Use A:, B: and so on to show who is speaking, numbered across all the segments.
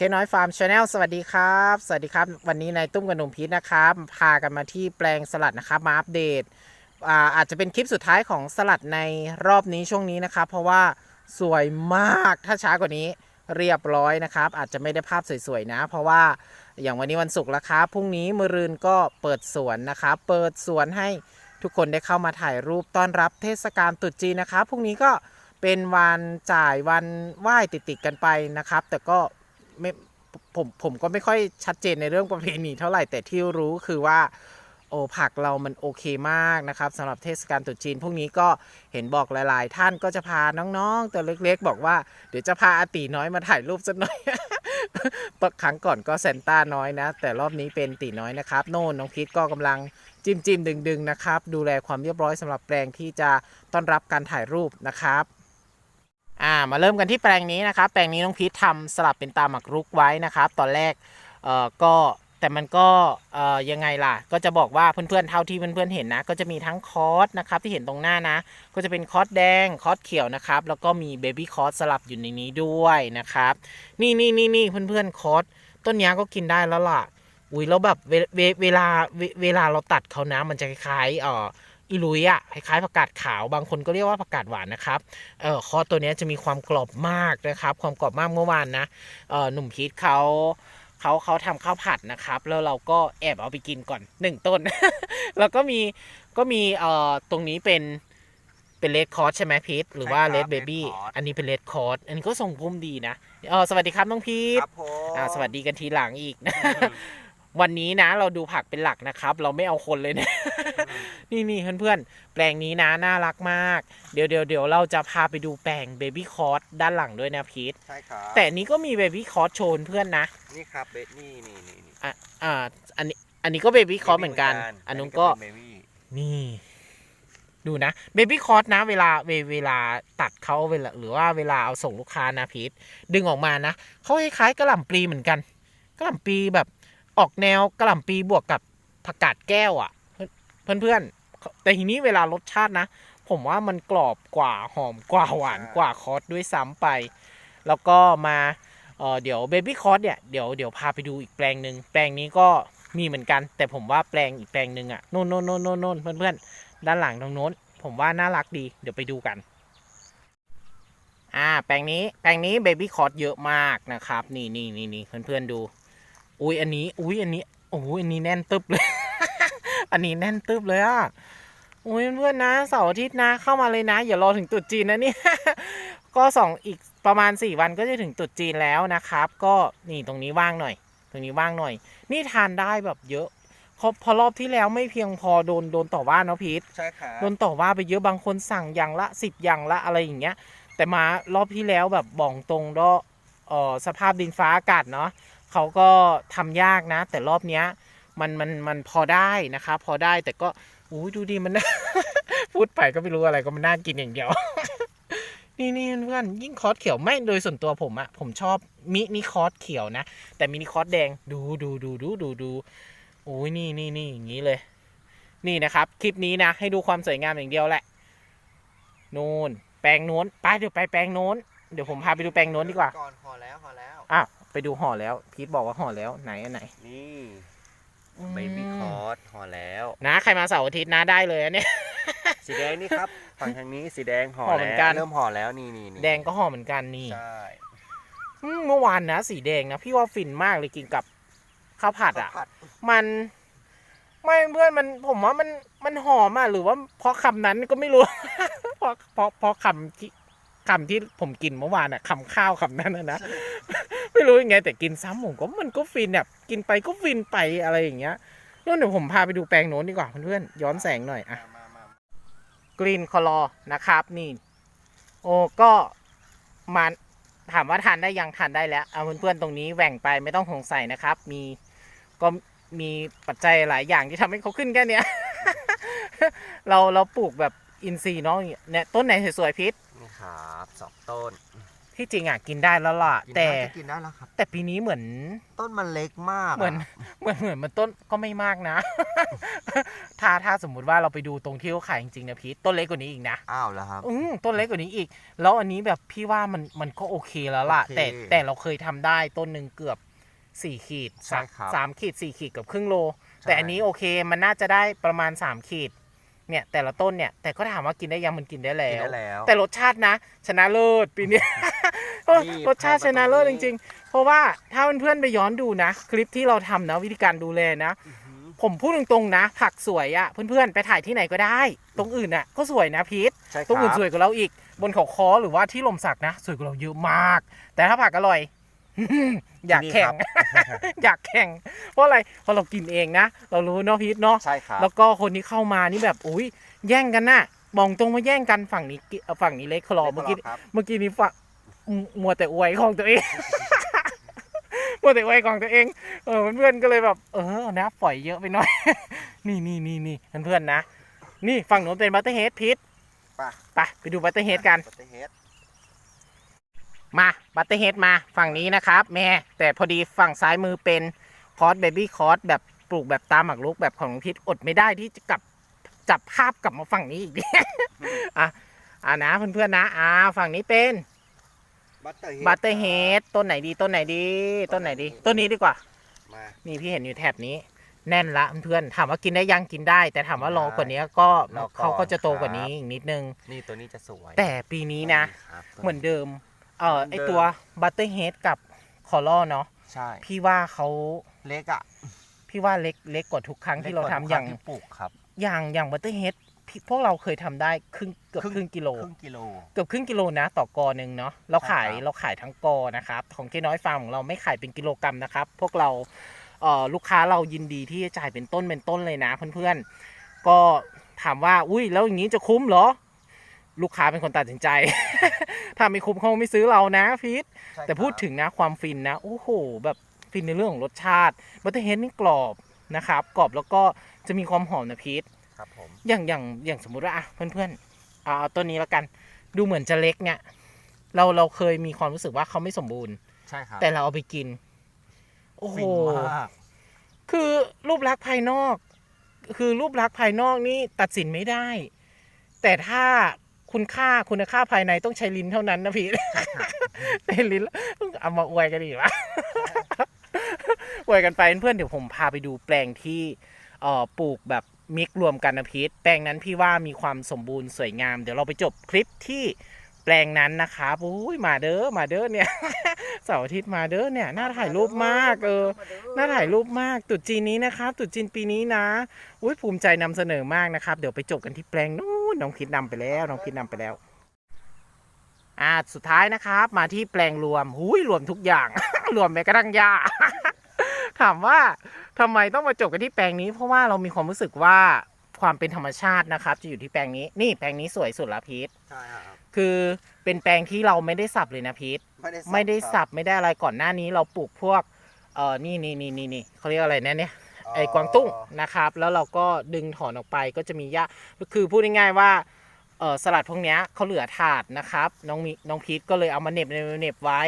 A: เคน้อยฟาร์มชาแนลสวัสดีครับ สวัสดีครับ วันนี้นายตุ้มกับหนุ่มพีทนะครับ พากันมาที่แปลงสลัดนะครับ มาอัปเดตอาอาจจะเป็นคลิปสุดท้ายของสลัดในรอบนี้ช่วงนี้นะครับ เพราะว่าสวยมากถ้าช้ากว่านี้เรียบร้อยนะครับ อาจจะไม่ได้ภาพสวยๆนะ เพราะว่าอย่างวันนี้วันศุกร์แล้วครับพรุ่งนี้มะรืนก็เปิดสวนนะครับ เปิดสวนให้ทุกคนได้เข้ามาถ่ายรูปต้อนรับเทศกาลตรุษจีนนะครับพรุ่งนี้ก็เป็นวันจ่ายวันไหว้ติดๆกันไปนะครับ แต่ก็ ไม่ผมผมก็ไม่ค่อยชัดเจนในเรื่องประเพณีเท่าไหร่แต่ที่รู้คือว่าโอ้ผักเรามันโอเคมากนะครับสำหรับเทศกาลตรุษจีน พวกนี้ก็เห็นบอกหลาย ๆ ท่านก็จะพาน้องๆ ตัวเล็กๆ บอกว่าเดี๋ยวจะพาอาตีน้อยมาถ่ายรูปสักหน่อยครั้งก่อนก็เซนต้าน้อยนะ แต่รอบนี้เป็นตีน้อยนะครับ โน่นน้องพีทก็กำลังจิ้มจิ้มดึงดึง ๆ นะครับ ดูแลความเรียบร้อยสำหรับแปลงที่จะต้อนรับการถ่ายรูปนะครับ อ่ามาเริ่มกันที่แปลงนี้นะครับ แปลงนี้น้องพีททำสลับเป็นตาหมักรุกไว้นะครับ ตอนแรกเอ่อก็แต่มันก็เอ่อยังไงล่ะ ก็จะบอกว่าเพื่อนๆเท่าที่เพื่อนๆเห็นนะ ก็จะมีทั้งคอร์สนะครับที่เห็นตรงหน้านะ ก็จะเป็นคอร์สแดงคอร์สเขียวนะครับ แล้วก็มีเบบี้คอร์สสลับอยู่ในนี้ด้วยนะครับ นี่นี่นี่นี่เพื่อนๆคอร์สต้นนี้ก็กินได้แล้วล่ะอุ้ยแล้วแบบเวเวเวลาเวเวลาเราตัดเขานะมันจะคล้ายเอ่อ อีลุยอะคล้ายๆผักกาดขาวบางคนก็เรียกว่าผักกาดหวานนะครับเอ่อคอตัวเนี้ยจะมีความกรอบมากนะครับ ความกรอบมากเมื่อวานนะเอ่อหนุ่มพีทเขาเขาเขาทำข้าวผัดนะครับ แล้วเราก็แอบเอาไปกินก่อนหนึ่งต้น แล้วก็มีก็มีเอ่อตรงนี้เป็นเป็นเลดคอร์สใช่ไหมพีทหรือว่า
B: ใช่
A: เล
B: ครับ
A: ดเบบี้
B: red cod
A: อันนี้เป็นเลดคอร์สอันนี้ก็ทรงพุ่มดีนะเออสวัสดีครับน้องพีท
B: ครับผม
A: อ่าสวัสดีกันทีหลังอีกนะ วันนี้นะ เราดูผักเป็นหลักนะครับ เราไม่เอาคนเลยนะนี่นี่เพื่อนๆแปลงนี้นะน่ารักมาก เดี๋ยวเดี๋ยวเดี๋ยวเราจะพาไปดูแปลงเบบี้คอร์สด้านหลังด้วยนะพีท
B: ใช่ครับ
A: แต่อันนี้ก็มีเบบี้คอร์สโชว์เพื่อนนะ
B: นี่ครับเบนี่นี่นี่นี่
A: อะอ่าอันนี้อันนี้ก็เบบี้คอร์สเหมือนกัน อันนู้นก็
B: เบบี้
A: นี่ ดูนะเบบี้คอร์สนะ เวลาเวเวลาตัดเขาเวลาหรือว่าเวลาเอาส่งลูกค้านะพีทดึงออกมานะเขาคล้ายๆกระหล่ำปลีเหมือนกันกระหล่ำปลีแบบ ออกแนวกระหล่ำปลีบวกกับผักกาดแก้วอะเพื่อนเพื่อนๆ แต่ทีนี้เวลารสชาตินะ ผมว่ามันกรอบกว่าหอมกว่าหวานกว่าคอร์สด้วยซ้ำไป แล้วก็มาเอ่อเดี๋ยวเบบี้คอร์สเนี่ยเดี๋ยวเดี๋ยวพาไปดูอีกแปลงหนึ่งแปลงนี้ก็มีเหมือนกัน แต่ผมว่าแปลงอีกแปลงหนึ่งอะโน่นโน่นโน่นโน่นโน่นเพื่อนเพื่อนๆ ด้านหลังตรงโน้น ผมว่าน่ารักดี เดี๋ยวไปดูกันอ่าแปลงนี้แปลงนี้เบบี้คอร์สเยอะมากนะครับ นี่นี่นี่นี่เพื่อนเพื่อนๆดู อุ้ยอันนี้ อุ้ยอันนี้โอ้ยอันนี้แน่นตึบเลย อันนี้แน่นตึบเลยอะอุ้ยเพื่อนๆนะเสาร์อาทิตย์นะเข้ามาเลยนะ อย่ารอถึงตรุษจีนนะเนี่ยก็สองอีกประมาณสี่วันก็จะถึงตรุษจีนแล้วนะครับ ก็นี่ตรงนี้ว่างหน่อย ตรงนี้ว่างหน่อย นี่ทานได้แบบเยอะเพราะพอรอบที่แล้วไม่เพียงพอโดนโดนต่อว่าเนาะพีท
B: ใช่ครับ
A: โดนต่อว่าไปเยอะบางคนสั่งอย่างละสิบอย่างละอะไรอย่างเงี้ย แต่มารอบที่แล้วแบบบอกตรงก็เอ่อสภาพดินฟ้าอากาศเนาะ เขาก็ทำยากนะ แต่รอบเนี้ยมันมันมันพอได้นะคะ พอได้แต่ก็อุ้ยดูดิมัน พูดไปก็ไม่รู้อะไรก็มันน่ากินอย่างเดียว นี่นี่เพื่อนยิ่งคอร์สเขียวไม่โดยส่วนตัวผมอะผมชอบมินิคอร์สเขียวนะ แต่มินิคอร์สแดงดูดูดูดูดูดูโอ้ยนี่นี่นี่อย่างนี้เลย นี่นะครับ คลิปนี้นะ ให้ดูความสวยงามอย่างเดียวแหละนูนแปลงโน้นไปเดี๋ยวไปแปลงโน้นเดี๋ยวผมพาไปดูแปลงโน้นดีกว่า
B: ก่อนห่อแล้วห่อแล้ว
A: อะ ไปดูห่อแล้ว พีทบอกว่าห่อแล้วไหนอันไหน
B: นี่
A: อืม
B: เบบี้คอร์สห่อแล้ว
A: นะใครมาเสาร์อาทิตย์นะได้เลยอันเนี้ย
B: สีแดงนี่ครับฝั่งทางนี้สีแดงห่อ
A: ห่อเหมื
B: แล้
A: อนกัน
B: วเริ่มห่อแล้วนี่นี่นี่
A: แดงก็ห่อเหมือนกันนี่
B: ใช่
A: อืมเมื่อวานนะสีแดงนะพี่ว่าฟินมากเลยกินกับข้าวผัดอะ
B: ผัด
A: มัน ไม่เพื่อนมันผมว่ามันมันหอมอะหรือว่าเพราะคำนั้นก็ไม่รู้ เพราะเพราะเพราะคำที่คำที่ผมกินเมื่อวานอะคำข้าวคำนั้นนะนะ ไม่รู้ยังไง แต่กินซ้ำผมก็มันก็ฟินแบบกินไปก็ฟินไปอะไรอย่างเงี้ยนู่นเดี๋ยวผมพาไปดูแปลงโน้นดีกว่าเพื่อนๆย้อนแสงหน่อยอะกรีนคอลอนะครับนี่โอ้ก็มาถามว่าทานได้ยังทานได้แล้วเอาเพื่อนๆตรงนี้แหว่งไปไม่ต้องสงสัยนะครับ มีก็มีปัจจัยหลายอย่างที่ทำให้เขาขึ้นแค่เนี้ยเราเราปลูกแบบอินทรีย์เนาะเนี่ยต้นไหนสวยๆพิษ
B: นี่ครับสองต้น
A: ทที่จริงอะกินได้แล้วล่ะ
B: กิน
A: แต่
B: ได้ก็กินได้แล้วครับ
A: แต่ปีนี้เหมือน
B: ต้นมันเล็กมากะ
A: เหมือน เหมือนเหมือนมันต้นก็ไม่มากนะ ถ้าถ้าสมมุติว่าเราไปดูตรงที่เขาขายจริงๆนะพีทต้นเล็กกว่านี้อีกนะ
B: อ้าวแล้วครับ
A: อืมต้นเล็กกว่านี้อีก แล้วอันนี้แบบพี่ว่ามันมันก็โอเคแล้วล่ะ
B: โอเค
A: แต่แต่เราเคยทำได้ต้นหนึ่งเกือบสี่ขีด
B: ใช่ครับ
A: สามขีดสี่ขีดเกับครึ่งโล
B: ใช่
A: แต่อันนี้โอเคมันน่าจะได้ประมาณสามขีด เนี่ย แต่ละต้นเนี่ยแต่ก็ถามว่ากินได้ยังมันกินได้แล้
B: กิน
A: ว
B: ได้แล้ว
A: แต่รสชาตินะ ชนะเลิศปีนี้
B: นี่
A: รสชาติชนะเลิศ
B: พา
A: จ
B: มาตรงนี้
A: ริง ๆ เพราะว่าถ้าเพื่อนๆไปย้อนดูนะ คลิปที่เราทำนะวิธีการดูแลนะ
B: อื้อหือ
A: ผมพูดตรงๆนะ ผักสวยอะเพื่อนๆไปถ่ายที่ไหนก็ได้ ตรงอื่นอะก็สวยนะพีท
B: ใช่ค
A: ตรงอื่น
B: รับ
A: สวยกว่าเราอีก บนเขาคอหรือว่าที่ลมสักนะ สวยกว่าเราเยอะมาก แต่ถ้าผักอร่อยอยากแข่ง อยากแข่ง เพราะอะไรเพราะเรากินเองนะ เรารู้เนาะพีทเนาะ
B: ใช่ครับ
A: แล้วก็คนที่เข้ามานี่แบบอุ้ยแย่งกันน่ะมองตรงมาแย่งกันฝั่งนี้กิเอ่อฝั่งนี้เล็กคลอเมื่อกี้
B: ครับ
A: เมื่อกี้นี้ฝั่ง มมัวแต่อวยของตัวเอง มัวแต่อวยของตัวเอง เออเพื่อนๆก็เลยแบบ เออนะปล่อยเยอะไปหน่อย นี่นี่นี่นี่เพื่อนๆนะ นี่ฝั่งโน้นเป็นบัตเตอร์เฮดพีท
B: ไป
A: ไปไปดูบัตเตอร์เฮดกัน
B: บัตเตอร์เฮด
A: มาบัตเตอร์เฮดมาฝั่งนี้นะครับ แม่ แต่พอดีฝั่งซ้ายมือเป็นคอร์สเบบี้คอร์สแบบปลูกแบบตามหมากรุกแบบของน้องพิษอดไม่ได้ที่จะกลับจับภาพกลับมาฝั่งนี้อีกอะอะนะเพื่อนๆนะอ่าฝั่งนี้เป็น
B: บัตเตอร์เฮด
A: บัตเตอร์เฮดต้นไหนดี ต้นไหนดี ต้นไหนดี ต้นนี้ดีกว่า
B: มา
A: นี่พี่เห็นอยู่แถบนี้ แน่นละเพื่อนๆถามว่ากินได้ยังกินได้ แต่ถามว่ารอกว่านี้ก็
B: รอก่อน
A: เขาก็จะโตกว่า
B: ครับ
A: นี้อีกนิดนึง
B: นี่ตัวนี้จะสวย
A: แต่ปีนี้นะ
B: ครับ
A: เหมือนเดิม เออ
B: เหมือน
A: ไอ
B: เดิม
A: ตัวบัตเตอร์เฮดกับคอร์ลเนาะ
B: ใช่
A: พี่ว่าเขา
B: เล็กอะ
A: พี่ว่าเล็กเล็กกว่าทุกครั้งที่เราทำ
B: ล็กกว่
A: อย่าง
B: ที่ปลูกครับ
A: อย่างอย่างบัตเตอร์เฮด พวกเราเคยทำได้ครึ่งเกือบ
B: ครึ่ง
A: ครึ่งกิโล
B: ครึ่งกิโล
A: เกือบครึ่งกิโลนะต่อกอหนึ่งเนาะเราขาย
B: ใช่ครับ
A: เราขายทั้งกอนะครับ ของเจ๊น้อยฟาร์มของเราไม่ขายเป็นกิโลกรัมนะครับ พวกเราเอ่อลูกค้าเรายินดีที่จะจ่ายเป็นต้นเป็นต้นเลยนะเพื่อนๆก็ถามว่าอุ้ยแล้วอย่างนี้จะคุ้มเหรอ ลูกค้าเป็นคนตัดสินใจ ถ้าไม่คุ้มเขาไม่ซื้อเรานะพีท
B: ใช่
A: แต่พูด
B: ครับ
A: ถึงนะความฟินนะ โอ้โห แบบฟินในเรื่องของรสชาติบัตเตอร์เฮดนี่กรอบนะครับ กรอบแล้วก็จะมีความหอมนะพีท
B: ครับผม
A: อย่างอย่างอย่างสมมุติว่าอะเพื่อนๆเอาเอาต้นนี้แล้วกัน ดูเหมือนจะเล็กเนี่ย เราเราเคยมีความรู้สึกว่าเขาไม่สมบูรณ์
B: ใช่ครับ
A: แต่เราเอาไปกิน โอ้โห
B: ฟินมาก
A: คือรูปลักษณ์ภายนอก คือรูปลักษณ์ภายนอกนี่ตัดสินไม่ได้ แต่ถ้าคุณค่าคุณค่าภายในต้องใช้ลิ้นเท่านั้นนะพี่ ใช้ลิ้นแล้วเอามาอวยกันดีวะ อวยกันไปเพื่อนๆเดี๋ยวผมพาไปดูแปลงที่เอ่อปลูกแบบ มิกรวมกันนะพีทแปลงนั้นพี่ว่ามีความสมบูรณ์สวยงาม เดี๋ยวเราไปจบคลิปที่แปลงนั้นนะครับอุ้ยมาเด้อมาเด้อเนี่ย เสาร์อาทิตย์มาเด้อเนี่ยน่าถ่ายรูปมากเออ น่าถ่ายรูปมากตรุษจีนนี้นะครับตรุษจีนปีนี้นะอุ้ยภูมิใจนำเสนอมากนะครับ เดี๋ยวไปจบกันที่แปลงนู้นน้องพิษนำไปแล้วน้องพิษนำไปแล้ว อ่าสุดท้ายนะครับ มาที่แปลงรวมหุยรวมทุกอย่าง รวมแม้กระทั่งหญ้า ถามว่า ทำไมต้องมาจบกันที่แปลงนี้ เพราะว่าเรามีความรู้สึกว่าความเป็นธรรมชาตินะครับ จะอยู่ที่แปลงนี้นี่แปลงนี้สวยสุดละพีท
B: ใช่ครับ
A: คือเป็นแปลงที่เราไม่ได้สับเลยนะพีท
B: ไม่ได้สับ
A: ไม่ได้
B: ครับ
A: สับไม่ได้อะไรก่อนหน้านี้เราปลูกพวกเออนี่นี่นี่นี่นี่เขาเรียกอะไรนะเนี่ยไอ้กวางตุ้งนะครับ แล้วเราก็ดึงถอนออกไปก็จะมีหญ้าคือพูดง่ายๆว่าเออสลัดพวกเนี้ยเขาเหลือถาดนะครับ น้องมีน้องพีทก็เลยเอามาเหน็บเหน็บเหน็บไว้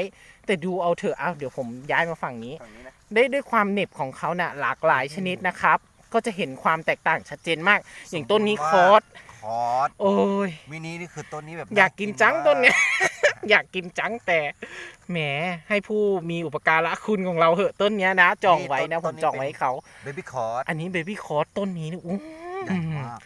A: แต่ดูเอาเถอะเอาเดี๋ยวผมย้ายมาฝั่งนี้
B: ฝั่งนี้นะ
A: ได้ด้วยความเหน็บของเขาน่ะหลากหลายชนิดนะครับ ก็จะเห็นความแตกต่างชัดเจนมาก อย่างต้นนี้คอร์ส
B: คอร์ส
A: โอ้ย
B: มินินี่คือต้นนี้แบบ
A: อยากกินจังต้นเนี้ย
B: มาก
A: อยากกินจังแต่แหมให้ผู้มีอุปการะคุณของเราเหอะต้นเนี้ยนะจองไว้นะผมจองไว้ให้เขา
B: เบบี้คอร์ส
A: อันนี้เบบี้คอร์สต้นนี้นี่อู้
B: ใหญ่มาก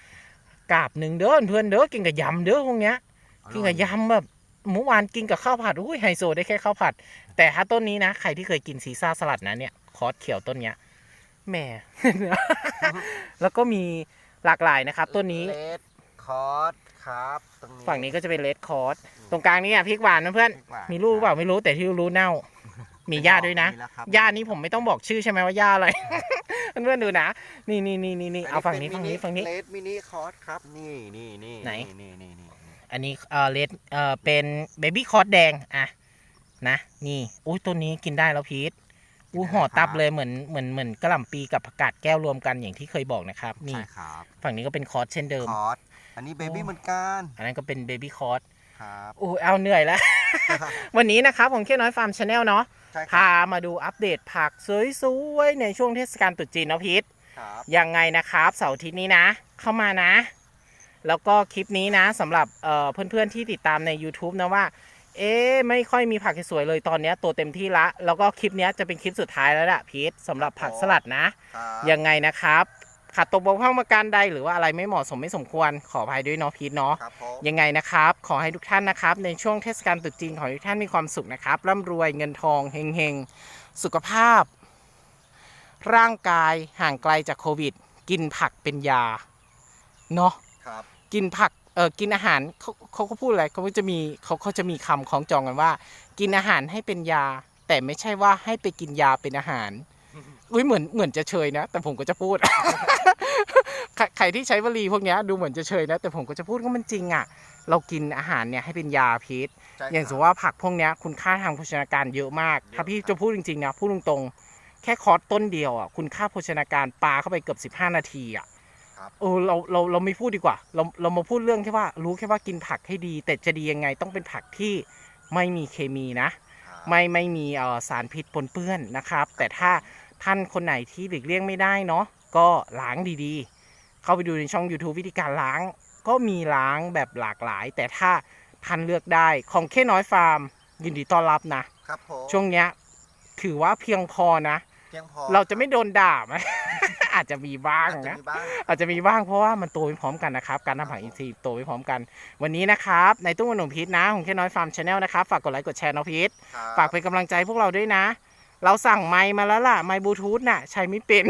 A: กาบหนึ่งเด้อเพื่อนเด้อกินกับยำเด้อพวกเนี้ย
B: อร่อ
A: กินกับยำแบบ เมื่อวานกินกับข้าวผัดอุ้ยไฮโซได้แค่ข้าวผัด แต่ถ้าต้นนี้นะ ใครที่เคยกินซีซ่าสลัดนะเนี่ยคอร์สเขียวต้นเนี้ยแหม แล้วก็มีหลากหลายนะครับ ต้นนี้
B: เลดคอร์สครับตรงนี้
A: ฝั่งนี้ก็จะเป็นเลดคอร์สตรงกลางนี้อะพริกหวานนะเพื่อน
B: พริกหวาน
A: มีลูกเปล่าไม่รู้แต่ที่รู้เน่า มีหญ้าด้วยนะ
B: มีแล้วครับ
A: หญ้านี้ผมไม่ต้องบอกชื่อใช่ไหมว่าหญ้าอะไรเพื่อนๆดูนะนี่นี่นี่นี่นี่เอาฝั่งนี้ฝั่งนี้ฝั่งนี้
B: เลดมินิคอร์สครับ นี่นี่นี่
A: ไหน
B: นี่นี่นี่
A: อันนี้เออเลดเออเป็นเบบี้คอร์ดแดงอะนะนี่อุ้ยตัวนี้กินได้แล้วพีทอู้ห่อตับเลยเหมือนเหมือนเหมือนกระหล่ำปีกับผักกาดแก้วรวมกันอย่างที่เคยบอกนะครับนี่
B: ใช่ครับ
A: ฝั่งนี้ก็เป็นคอร์สเช่นเดิม
B: คอร์สอันนี้เบบี้เหมือนกัน
A: อันนั้นก็เป็นเบบี้คอร์ส
B: ครับ
A: อู้เอาเหนื่อยแล้ว วันนี้นะครับผมแค่น้อยฟาร์มชาแนลเนาะ
B: ใช่ครับ
A: พามาดูอัปเดตผักสวยๆในช่วงเทศกาลตรุษจีนเนาะพีท
B: ครับ
A: ยังไงนะครับเสาร์อาทิตย์นี้นะ เข้ามานะ แล้วก็คลิปนี้นะสำหรับเอ่อเพื่อนๆที่ติดตามใน YouTube นะว่า เอ๊ะไม่ค่อยมีผักสวยๆเลยตอนเนี้ยตัวเต็มที่ละ แล้วก็คลิปเนี้ยจะเป็นคลิปสุดท้ายแล้วล่ะพีทสำหรับผักสลัดนะ
B: ครับ
A: ยังไงนะครับขาดตกบกพร่องประการใดหรือว่าอะไรไม่เหมาะสมไม่สมควรขออภัยด้วยเนาะพีทเนาะ
B: ครับผม
A: ยังไงนะครับ ขอให้ทุกท่านนะครับ ในช่วงเทศกาลตรุษจีนขอให้ทุกท่านมีความสุขนะครับ ร่ำรวยเงินทองเฮงเฮงๆสุขภาพ ร่างกายห่างไกลจากโควิด กินผักเป็นยา เนาะ
B: ครับ
A: กินผักเออกินอาหารเขาเขาเขาพูดอะไรเขาก็จะมีเขาเขาจะมีคำของจองกันว่า กินอาหารให้เป็นยา แต่ไม่ใช่ว่าให้ไปกินยาเป็นอาหารอุ้ยเหมือนเหมือนจะเชยนะ แต่ผมก็จะพูดใครใครที่ใช้วลีพวกเนี้ยดูเหมือนจะเชยนะ แต่ผมก็จะพูดว่ามันจริงอะ เรากินอาหารเนี่ยให้เป็นยาพิษ
B: ใช่
A: อย่างสมม
B: ครับ
A: ติว่าผักพวกเนี้ยคุณค่าทางโภชนาการเยอะมาก
B: เยอะ
A: ถ้าพี่
B: ครับ
A: จะพูดจริงๆนะพูดตรงๆแค่คอร์สต้นเดียวอะคุณค่าโภชนาการปลาเข้าไปเกือบ 15 นาทีอะ
B: ครับ
A: เออเราเราเราไม่พูดดีกว่า เราเรามาพูดเรื่องแค่ว่า รู้แค่ว่ากินผักให้ดี แต่จะดียังไงต้องเป็นผักที่ไม่มีเคมีนะ
B: ครับ
A: ไม่ไม่มีเอ่อสารพิษปนเปื้อนนะครับ แต่ถ้าท่านคนไหนที่หลีกเลี่ยงไม่ได้เนาะก็ล้างดีๆ เข้าไปดูในช่อง YouTube วิธีการล้าง ก็มีล้างแบบหลากหลาย แต่ถ้าท่านเลือกได้ของแค่น้อยฟาร์ม ยินดีต้อนรับนะ
B: ครับผม
A: ช่วงเนี้ยถือว่าเพียงพอนะ
B: เพียงพอ
A: เราจะไม่โดนด่าไหม อาจจะมีบ้าง
B: อาจจะ
A: นะ
B: มีบ้าง
A: อาจจะมีบ้างเพราะว่ามันโตไปพร้อมกันนะครับ การทำผักอินทรีย์โตไปพร้อมกัน วันนี้นะครับ ในตู้ขนมพีชนะของแค่น้อยฟาร์มชาแนลนะครับ ฝากกดไลค์กดแชร์น้องพีช
B: ครับ
A: ฝากเป็นกำลังใจพวกเราด้วยนะ เราสั่งไมค์มาแล้วล่ะ ไมค์บลูทูธน่ะ ใช้ไม่เป็น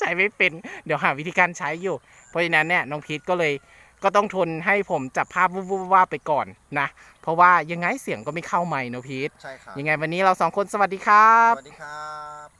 A: ใช้ไม่เป็น เดี๋ยวหาวิธีการใช้อยู่ เพราะฉะนั้นเนี่ยน้องพีทก็เลยก็ต้องทนให้ผมจับภาพวุบๆว่าบๆไปก่อนนะ เพราะว่ายังไงเสียงก็ไม่เข้าไมค์เนอะพีท
B: ใช่ครับ
A: ยังไงวันนี้เราสองคนสวัสดีครับ
B: สวัสดีครับ